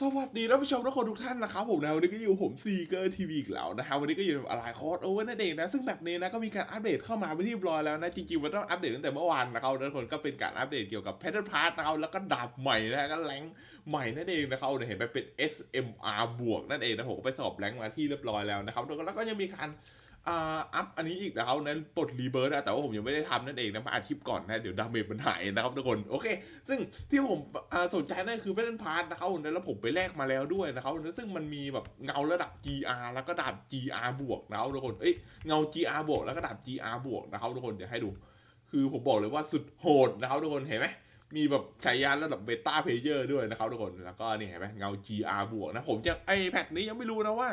สวัสดีท่านผู้ชมทุกคนทุกท่านนะครับผมนะวันนี้ก็อยู่ผมซีเกอร์ทีวีอีกแล้วนะครับวันนี้ก็อยู่กับอะไรคอร์สโอเวอร์นั่นเองนะซึ่งแบบนี้นะก็มีการอัปเดตเข้ามาไปที่เรียบร้อยแล้วนะจริงๆมันต้องอัปเดตตั้งแต่เมื่อวานนะครับทุกคนก็เป็นการอัปเดตเกี่ยวกับแพทเทิร์นพาร์ทนะครับแล้วก็ดาบใหม่นะก็แรงใหม่นั่นเองนะครับเนี่ยเห็นไปเป็น SMR บวกนั่นเองนะผมก็ไปสอบแรงมาที่เรียบร้อยแล้วนะครับแล้วก็ยังมีการ อัพอันนี้อีกนะครับนั้นปลดรีเบิร์ตนะแต่ว่าผมยังไม่ได้ทำนั่นเองนะมาอัดคลิปก่อนนะ เดี๋ยวดาเมจมันหายนะครับทุกคน โอเค ซึ่งที่ผมสนใจนั่นคือเป็นพาร์ทนะครับแล้วผมไปแลกมาแล้วด้วยนะครับซึ่งมันมีแบบเงาระดับ GR แล้วก็ดาบ GR บวกนะครับทุกคนเอ้ยเงา GR บวกแล้วก็ดาบ GR บวกนะครับทุกคนเดี๋ยวให้ดู คือผมบอกเลยว่าสุดโหดนะครับทุกคนเห็นไหม มีแบบฉายาระดับเบต้าเพลเยอร์ด้วยนะครับทุกคน แล้วก็นี่เห็นไหมเงา GR บวกนะ ผมจะไอแพทนี้ยังไม่รู้นะว่า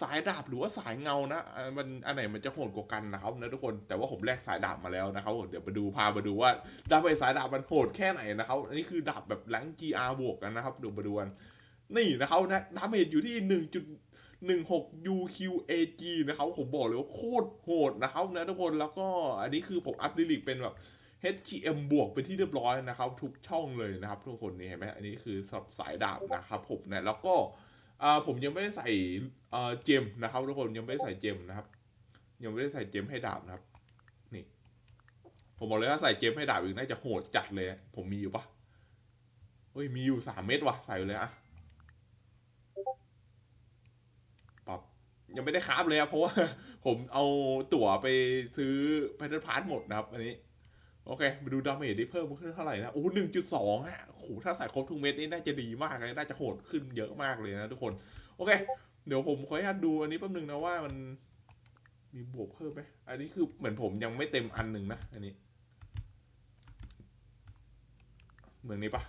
สายดาบหรือว่าสายเงานะ มันอันไหนมันจะโหดกว่ากันนะครับนะทุกคน แต่ว่าผมแลกสายดาบมาแล้วนะครับเดี๋ยวมาดูพามาดูว่าดาบไอสายดาบมันโหดแค่ไหนนะครับอันนี้คือดาบแบบแรง GR บวกกันนะครับดูมาดูกันนี่นะครับนะดาเมจอยู่ที่หนึ่งจุดหนึ่งหก UQAG นะครับผมบอกเลยว่าโคตรโหดนะครับนะทุกคนแล้วก็อันนี้คือผมอัพดิลิกเป็นแบบ HGM บวกเป็นที่เรียบร้อยนะครับ ทุกช่องเลยนะครับ ทุกคนนี่เห็นไหมอันนี้คือสับสายดาบนะครับผมนะแล้วก็ผมยังไม่ได้ใส่เจมนะครับ ทุกคนยังไม่ได้ใส่เจมนะครับ ยังไม่ได้ใส่เจมให้ดาบนะครับ นี่ ผมบอกเลยว่าใส่เจมให้ดาบอีกน่าจะโหดจัดเลย ผมมีอยู่ปะเฮ้ยมีอยู่สามเม็ดว่ะใส่เลยอะปับยังไม่ได้คราฟเลยอะเพราะว่าผมเอาตั๋วไปซื้อแพทเทิร์นพาร์ทหมดนะครับ อันนี้ โอเคมาดูดาเมจได้เพิ่มขึ้นเท่าไหร่นะโอ้หนึ่งจุดสองฮะโอ้ถ้าใส่ครบทุกเม็ดนี่น่าจะดีมากเลย น่าจะโหดขึ้นเยอะมากเลยนะทุกคน โอเค เดี๋ยวผมขออนุญาตดูอันนี้แป๊บนึงนะว่ามันมีบวกเพิ่มไหมอันนี้คือเหมือนผมยังไม่เต็มอันหนึ่งนะ อันนี้ เหมือนนี้ปะ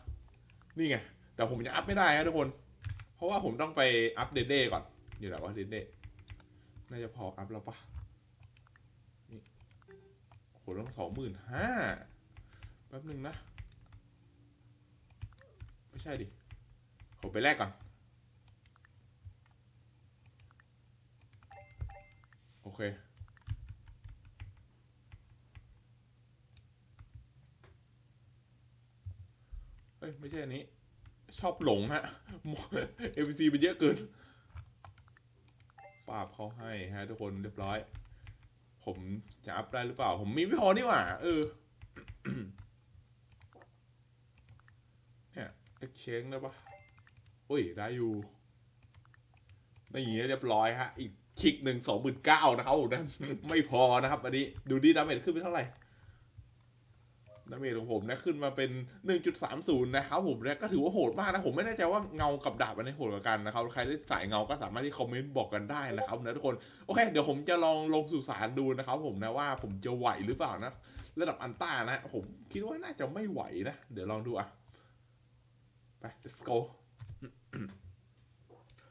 นี่ไง แต่ผมยังอัพไม่ได้นะทุกคน เพราะว่าผมต้องไปอัพเดเด้ก่อน อยู่ไหนวะเดเด้น่าจะพออัพแล้วปะ หต้องสองหมื่นห้าแป๊บหนึ่งนะ ไม่ใช่ดิ ผมไปแลกก่อน โอเคเอ้ย ไม่ใช่อันนี้ ชอบหลงฮะเอ็มซีมันเยอะเกินปราบเขาให้ฮะทุกคนเรียบร้อย ผมจะอัพได้หรือเปล่า ผมมีไม่พอนี่หว่า เออ เนี่ยเอ็กเชงได้ปะอุ้ย ได้อยู่ได้อย่างเงี้ยเรียบร้อยฮะ อีกคลิกหนึ่งสองหมื่นเก้านะครับผมนะไม่พอนะครับ อันนี้ ดูดีดาเมจขึ้นไปเท่าไหร่ ดาเมจของผมนะขึ้นมาเป็น 1.30 นะครับผมนะก็ถือว่าโหดมากนะ ผมไม่แน่ใจว่าเงากับดาบอันไหนี้โหดกว่ากันนะครับ ใครได้สายเงาก็สามารถที่คอมเมนต์บอกกันได้นะครับนะทุกคน โอเค เดี๋ยวผมจะลองลงสู่สารดูนะครับผมนะว่าผมจะไหวหรือเปล่านะ ระดับอันต้านะ ผมคิดว่าน่าจะไม่ไหวนะ เดี๋ยวลองดูอะ ไป let's go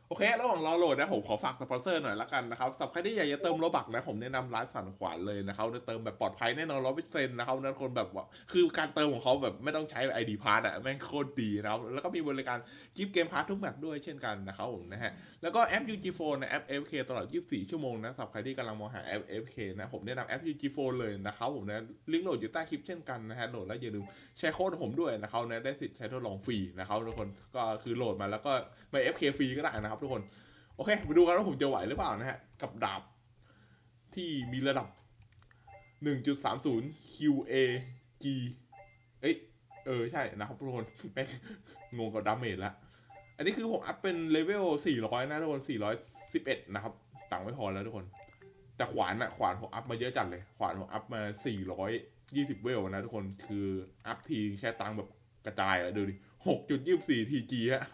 โอเค ระหว่างรอโหลดนะผมขอฝากสปอนเซอร์หน่อยละกันนะครับสำหรับใครที่อยากจะเติมโลบักนะผมแนะนำร้านสันขวานเลยนะครับเติมแบบปลอดภัยแน่นอนร้อยเปอร์เซ็นต์นะครับนั่นคนแบบว่าคือการเติมของเขาแบบไม่ต้องใช้ ID พาร์ตอะแม่งโคตรดีนะครับแล้วก็มีบริการกิฟต์เกมพาร์ททุกแบบด้วยเช่นกันนะครับผมนะฮะแล้วก็แอป UG Phone นะแอป FK ตลอด 24 ชั่วโมงนะสำหรับใครที่กำลังมองหาแอป FK นะผมแนะนำแอป UG Phone เลยนะครับผมนะลิงก์โหลดอยู่ใต้คลิปเช่นกันนะฮะโหลดแล้วอย่าลืมใช้โค้ดผมด้วยนะครับนะได้สิทธิ์ใช้ทดลองฟรีนะครับทุกคนก็คือโหลดมาแล้วก็ไป FK ฟรีก็ได้นะครับทุกคน โอเคมาดูกันว่าผมจะไหวหรือเปล่านะฮะ กับดาบที่มีระดับ 1.30 QAG เอ้ย เออ ใช่นะครับทุกคนแม่งงงกับดาเมจละ อันนี้คือผมอัพเป็นเลเวล 400 นะทุกคน 411 นะครับ ตังไม่พอแล้วทุกคน แต่ขวานอะขวานผมอัพมาเยอะจัดเลย ขวานผมอัพมา 420 เวลนะทุกคน คืออัพทีแค่ตังแบบกระจายอะดูดิ 6.24 TG ฮะ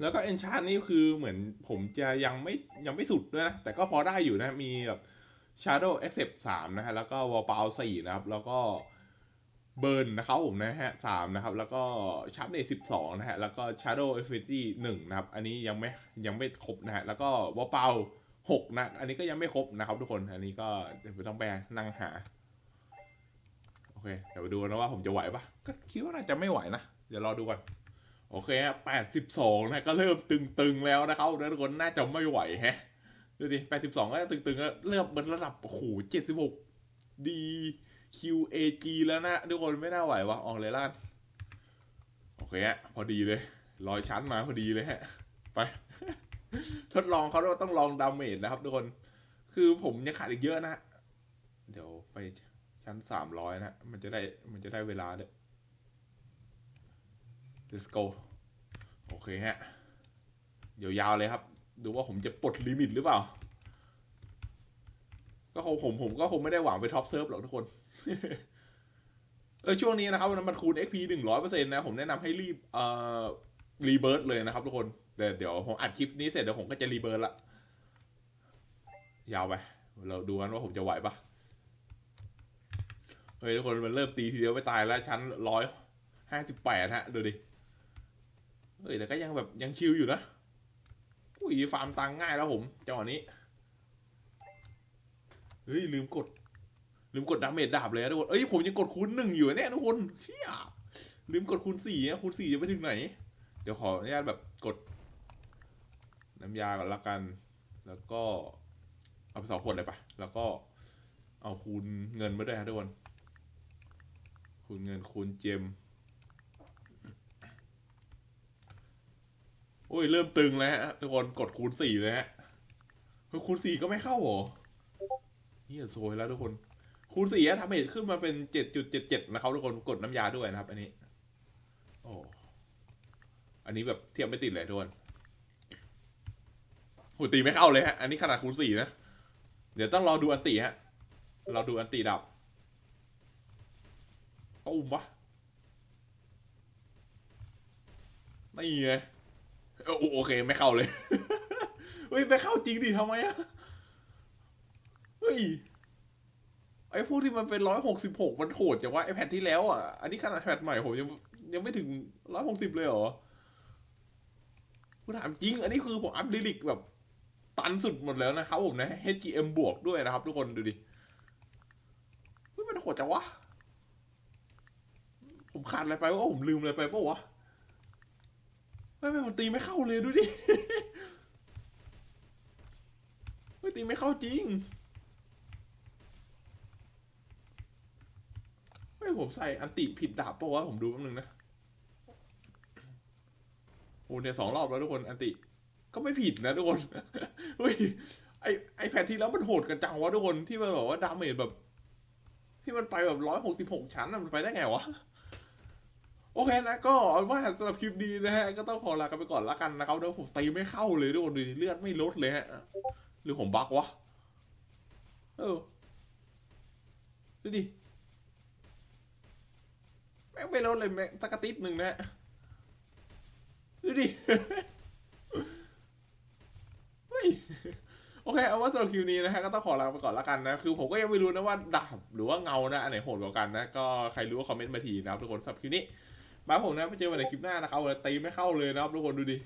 แล้วก็เอนชาร์นี่คือเหมือนผมจะยังไม่ยังไม่สุดด้วยนะ แต่ก็พอได้อยู่นะ มีแบบ Shadow Accept 3 นะฮะ แล้วก็ w a l p o w 4 นะครับ แล้วก็เบิร์นนะครับผมนะฮะสามนะครับ แล้วก็ชาร์ปเนสิบสองนะฮะ แล้วก็ Shadow Affinity หนึ่งนะครับ อันนี้ยังไม่ยังไม่ครบนะฮะ แล้วก็วอลเปาหกนะ อันนี้ก็ยังไม่ครบนะครับทุกคน อันนี้ก็เดี๋ยวต้องไปนั่งหา โอเค เดี๋ยวไปดูนะว่าผมจะไหวปะก็คิดว่าน่าจะไม่ไหวนะ เดี๋ยวรอดูก่อน โอเคฮะแปดสิบสองนะก็เริ่มตึงๆแล้วนะครับทุกคนน่าจะไม่ไหวแฮะดูดิแปดสิบสองก็ตึงๆก็เริ่มเป็นระดับโอ้โหเจ็ดสิบหก D Q A G แล้วนะทุกคนไม่น่าไหววะออกเลยล่ะโอเคฮะพอดีเลยร้อยชั้นมาพอดีเลยฮะ ไป ทดลองเขาเราต้องลองดาเมจนะครับทุกคน คือผมยังขาดอีกเยอะนะ เดี๋ยวไปชั้นสามร้อยนะ มันจะได้มันจะได้เวลาด้ วย let's go โอเคฮะ เดี๋ยวยาวเลยครับ ดูว่าผมจะปลดลิมิตหรือเปล่า ก็คงผมผมก็คงไม่ได้หวังไปท็อปเซิร์ฟหรอกทุกคน เออช่วงนี้นะครับมันคูณ XP หนึ่งร้อยเปอร์เซ็นต์นะ ผมแนะนำให้รีบเอ่อรีเบิร์ดเลยนะครับทุกคนแต่เดี๋ยวผมอัดคลิปนี้เสร็จเดี๋ยวผมก็จะรีเบิร์ดละ ยาวไป เราดูกันว่าผมจะไหวปะเฮ้ยทุกคนมันเริ่มตีทีเดียวไม่ตายแล้วชั้นร้อยห้าสิบแปดฮะ ดูดิ เฮ้ยแต่ก็ยังแบบยังชิลอยู่นะ อุ้ยฟาร์มตังค์ง่ายแล้วผมจังหวะนี้ เฮ้ยลืมกด ลืมกดดาเมจดาบเลยนะทุกคนเอ้ยผมยังกดคูณหนึ่งอยู่เนี่ยทุกคนเชี่ยลืมกดคูณสี่อะคูณสี่จะไปถึงไหน เดี๋ยวขออนุญาตแบบกด น้ำยาก่อนละกัน แล้วก็ เอาไปสองขวดเลยปะแล้วก็ เอาคูณเงินมาด้วยฮะทุกคนคูณเงินคูณเจม อ้ยเริ่มตึงแล้วทุกคนกดคูณสี่เลยฮะเฮ้ยคูณสี่ก็ไม่เข้าหรอเฮียโซยแล้วทุกคน คูณสี่ทำให้ขึ้นมาเป็นเจ็ดจุดเจ็ดเจ็ดนะครับทุกคนกดน้ำยาด้วยนะครับ อันนี้ โอ้อันนี้แบบเทียบไม่ติดเลยทุกคนหูตีไม่เข้าเลยฮะ อันนี้ขนาดคูณสี่นะ เดี๋ยวต้องรอดูอันตีฮะ เราดูอันตีดับตุ้มวะนี่ไงเออ โอเคไม่เข้าเลยเฮ้ยไม่เข้าจริงดิทำไมอะเฮ้ยไอ้พวกที่มันเป็นร้อยหกสิบหกมันโหดจังวะไอแพทที่แล้วอะ อันนี้ขนาดแพทใหม่ผมยังยังไม่ถึงร้อยหกสิบเลยเหรอกูถามจริง อันนี้คือผมอัพลิลิกแบบ ตันสุดหมดแล้วนะครับผมนะ HGM บวกด้วยนะครับทุกคนดูดิเฮ้ยมันโหดจังวะ ผมขาดอะไรไปวะผมลืมอะไรไปปะวะ ไม่ไม่ผมตีไม่เข้าเลยดูดิเฮ้ยตีไม่เข้าจริงเฮ้ยผมใส่อันติผิดดาบปะวะผมดูแป๊บนึงนะโอ้เนี่ยสองรอบแล้วทุกคนอันติ ก็ไม่ผิดนะทุกคนเฮ้ยไอไอแพทที่แล้วมันโหดกันจังวะทุกคนที่มันบอกว่าดาเมจแบบ ที่มันไปแบบร้อยหกสิบหกชั้นมันไปได้ไงวะ โอเคนะก็เอาว่าสำหรับคลิปนี้นะฮะ ก็ต้องขอลากันไปก่อนละกันนะครับเดี๋ยวผมตีไม่เข้าเลยทุกคนดูเลือดไม่ลดเลยฮะหรือผมบักวะเออดูดิแม่งไม่ลดเลยแม่งตะกะติดหนึ่งนะฮะดูดิเฮ้ยโอเคเอาว่าสำหรับคลิปนี้นะฮะก็ต้องขอลาไปก่อนละกันนะคือผมก็ยังไม่รู้นะว่าดาบหรือว่าเงานะอันไหนโหดกว่ากันนะก็ใครรู้ก็คอมเมนต์มาทีนะครับทุกคนสำหรับคลิปนี้ บายผมนะไปเจอกันในคลิปหน้านะครับตีไม่เข้าเลยนะครับทุกคนดูดิ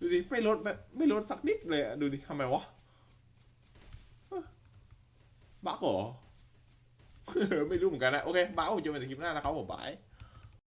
ดูดิ ไม่ลดแบบไม่ลดสักนิดเลยดูดิทำไมวะบ้าเหรอไม่รู้เหมือนกันนะ โอเคบ้าผมเจอกันในคลิปหน้านะครับผมบาย